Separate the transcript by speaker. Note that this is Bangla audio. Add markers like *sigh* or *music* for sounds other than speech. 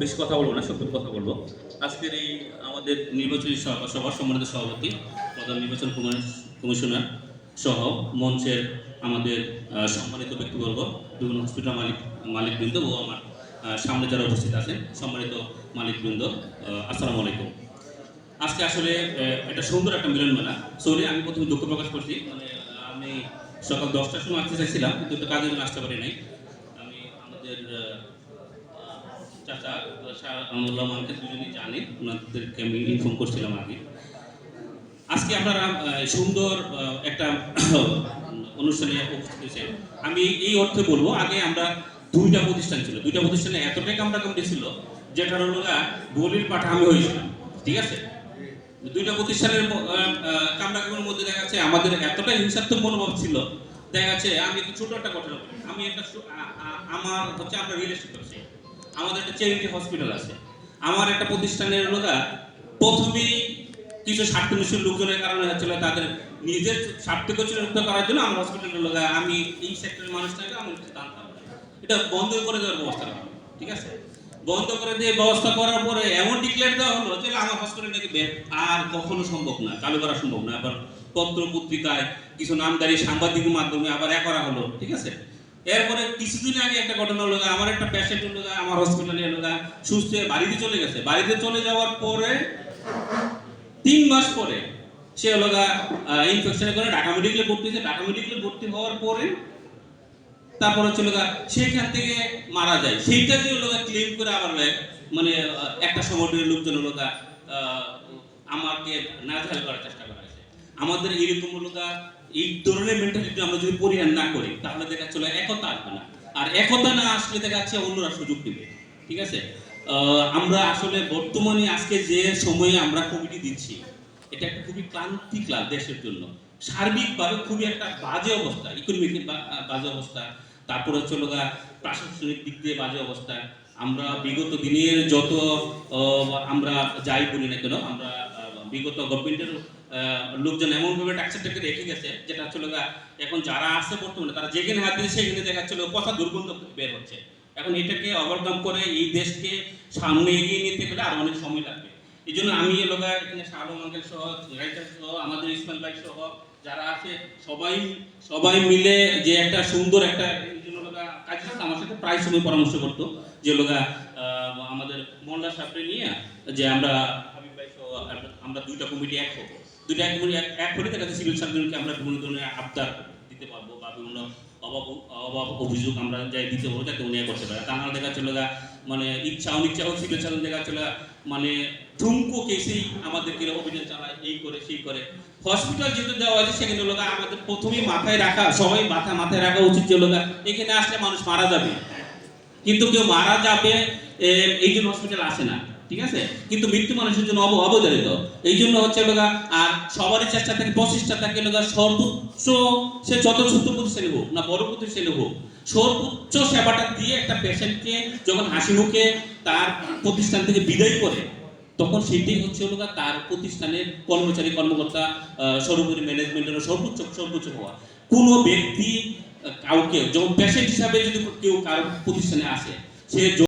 Speaker 1: বেশি কথা বলব না সত্য কথা বলব। আজকের এই আমাদের নির্বাচনী সভা সভার সম্মানিত সভাপতি, প্রধান নির্বাচন কমিশনার সহ মঞ্চের আমাদের সম্মানিত ব্যক্তিবর্গ, বিভিন্ন হসপিটাল মালিক মালিকবৃন্দ ও আমার সামনে যারা উপস্থিত আছেন, সম্মানিত মালিকবৃন্দ আসসালামু আলাইকুম। আজকে আসলে একটা সুন্দর একটা মিলন মেলা সরি আমি প্রথমে দুঃখ প্রকাশ করছি। মানে আমি সকাল দশটার সময় আসতে চাইছিলাম, কিন্তু একটা কাজের জন্য আসতে পারি নাই। আমি আমাদের আজকে আপনারা সুন্দর একটা, *coughs* অনুষ্ঠানে উপস্থিত হয়েছেন আমি এই অর্থে বলব, আগে আমরা দুইটা প্রতিষ্ঠান ছিল। দুইটা প্রতিষ্ঠানে এতটাই ছিল গলির পাঠা আমি হয়েছিলাম। ঠিক আছে? দুইটা প্রতিষ্ঠানের কামড়া কামড়ের মধ্যে দেখা যাচ্ছে আমাদের এতটা হিংসাত্মক মনোভাব ছিল, দেখা যাচ্ছে আমি ছোট একটা ঘটনা আমি একটা আমার হচ্ছে আমরা এস্টেট ব্যবসায়ী আমাদের একটা চ্যারিটি হসপিটাল আছে। আমার একটা প্রতিষ্ঠানের গা প্রথমেই কিছু স্বার্থনিষ্ঠ লোকজনের কারণে হচ্ছিল তাদের নিজের স্বার্থকে চরিত্র করার জন্য আমার হসপিটালের লোক আমি এই সেক্টরের মানুষটাকে আমি জানতাম এটা বন্ধ করে দেওয়ার ব্যবস্থা করা ঠিক আছে? বন্ধ করে দিয়ে ব্যবস্থা করার পরে এমন ডিক্লেয়ার দেওয়া হলো যে আমার হসপিটাল নাকি আর কখনো সম্ভব না, চালু করা সম্ভব না। আবার পত্র পত্রিকায় কিছু নামদারি সাংবাদিকের মাধ্যমে আবার এ করা হলো, ঠিক আছে? এরপরে কিছুদিন আগে একটা ঘটনা হলো আমার একটা পেশেন্ট হলো আমার হসপিটালে হলো সুস্থ হয়ে বাড়িতে চলে গেছে। বাড়িতে চলে যাওয়ার পরে তিন মাস পরে সে হলো ইনফেকশনে করে ঢাকা মেডিকেলে ভর্তি হয়েছে। ঢাকা মেডিকেলে ভর্তি হওয়ার পরে তারপর হচ্ছে হলো গা, সেখান থেকে মারা যায়। সেইটা যে হলো ক্লেম করে আবার মানে একটা সংগঠনের লোকজন আহ, আমাকে নাজেহাল করার চেষ্টা করা। আমাদের এরকম হলো এই ধরনের মেন্টালিটি আমরা যদি পরিহার না করি তাহলে দেখা হলো একতা আসবে না। আর একতা না আসলে দেখা যাচ্ছে অন্যরা সুযোগ দিবে ঠিক আছে? আমরা আসলে বর্তমানে আজকে যে সময়ে আমরা কমিটি দিচ্ছি এটা একটা খুবই ক্লান্তি ক্লাস দেশের জন্য। সার্বিকভাবে খুবই একটা বাজে অবস্থা ইকোনমিক বাজে অবস্থা। তারপরে হচ্ছে গা, প্রশাসনিক দিক দিয়ে বাজে অবস্থা। আমরা বিগত দিনের যত আমরা যাই বলি না কেন আমরা বিগত গভর্নমেন্টের লোকজন এমনভাবে ট্যাক্সেরটাকে রেখে গেছে, যেটা হচ্ছে এখন যারা আছে বর্তমানে, তারা যেখানে হাত দিয়েছে, সেখানে দেখা যাচ্ছে হলো পচা দুর্গন্ধ বের হচ্ছে। এখন এটাকে ওভারকাম করে এই দেশকে সামনে এগিয়ে নিতে গেলে আরও অনেক সময় লাগবে। এই জন্য আমি এলাকা এখানে শাহরুখ আঙ্কেল সহ সহ, আমাদের ইসমাইল ভাই সহ, যারা আছে, সবাই সবাই মিলে যে একটা সুন্দর একটা কাজী আমার সাথে প্রায় সময় পরামর্শ করতো, যে লোকা আমাদের মোল্লা সাহেবকে নিয়ে, যে আমরা- আমরা দুইটা কমিটি এক হব। দুইটা এক হলে সিভিল আমরা বিভিন্ন ধরনের আবদার দিতে পারব বা বিভিন্ন অভাব অভাব অভিযোগ আমরা যাই দিতে পারব যাতে উনি করতে পারে। তা আমরা দেখা চলে মানে ইচ্ছা, অনিচ্ছা হোক সিভিল সার্জন দেখা চলে মানে ঠুমকো কেসেই আমাদেরকে অভিযান চালায়, এই করে, সেই করে। হসপিটাল যেহেতু দেওয়া আছে, সেখানে লোক আমাদের প্রথমেই মাথায় রাখা, সবাই মাথা মাথায় রাখা উচিত যে লোক এখানে আসলে মানুষ মারা যাবে। কিন্তু কেউ মারা যাবে এই জন্য হসপিটাল আসে না। ঠিক আছে? কিন্তু মৃত্যু মানুষের জন্য অব অবধারিত। এই জন্য হচ্ছে লোকা আর সবারই চেষ্টা থাকে প্রচেষ্টা থাকে লোকা সর্বোচ্চ সে যত ছোট প্রতিষ্ঠানে হোক না বড় প্রতিষ্ঠানে হোক সর্বোচ্চ সেবাটা দিয়ে একটা পেশেন্টকে যখন হাসি মুখে তার প্রতিষ্ঠান থেকে বিদায় করে, তখন সেটাই হচ্ছে হলো তার প্রতিষ্ঠানের কর্মচারী, কর্মকর্তা সর্বোপরি ম্যানেজমেন্টের সর্বোচ্চ সর্বোচ্চ হওয়া। কোনো ব্যক্তি কাউকে, যখন পেশেন্ট হিসাবে যদি কেউ কারও প্রতিষ্ঠানে আসে, সে